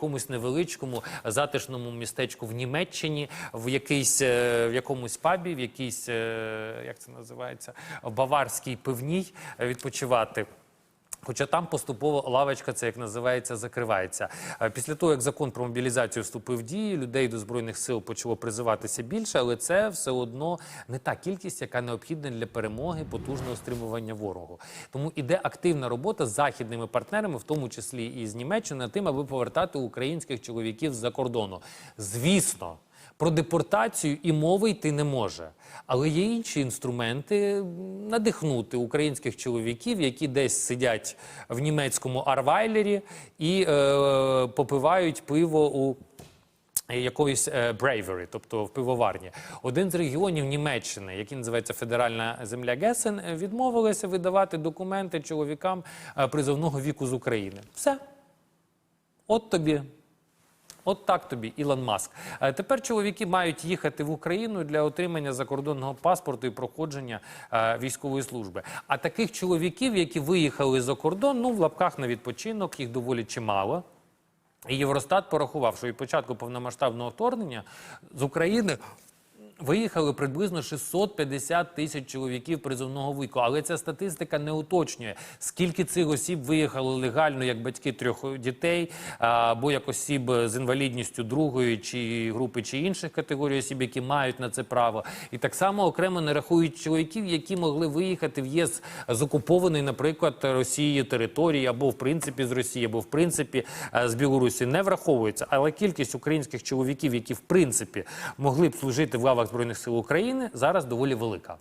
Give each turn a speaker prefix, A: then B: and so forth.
A: якомусь невеличкому затишному містечку в Німеччині, в якийсь е, в якомусь пабі, в якійсь е, як це називається, баварській пивній відпочивати. Хоча там поступово лавочка, це як називається, закривається. Е, Після того, як закон про мобілізацію вступив в дію, людей до збройних сил почало призиватися більше, але це все одно не та кількість, яка необхідна для перемоги, потужного стримування ворогу. Тому іде активна робота з західними партнерами, в тому числі і з Німеччини, тим, аби повертати українських чоловіків з-за кордону. Звісно. Про депортацію і мови йти не може. Але є інші інструменти надихнути українських чоловіків, які десь сидять в німецькому арвайлері і е, попивають пиво у якоїсь Bravery, тобто в пивоварні. Один з регіонів Німеччини, який називається Федеральна земля Гесен, відмовилися видавати документи чоловікам е, призовного віку з України. Все. От тобі От так тобі, Ілон Маск. Е, Тепер чоловіки мають їхати в Україну для отримання закордонного паспорту і проходження е, військової служби. А таких чоловіків, які виїхали за кордон, ну в лапках на відпочинок, їх доволі чимало. І Євростат порахував, що від початку повномасштабного вторгнення з України виїхали приблизно 650 тисяч чоловіків призовного віку. Але ця статистика не уточнює, скільки цих осіб виїхали легально як батьки трьох дітей, або як осіб з інвалідністю другої чи групи чи інших категорій осіб, які мають на це право. І так само окремо не рахують чоловіків, які могли виїхати в ЄС з окупованої, наприклад, Росією території, або в принципі з Росії, або в принципі з Білорусі. Не враховується. Але кількість українських чоловіків, які в принципі могли б служити в лавах збройних сил України, зараз доволі велика.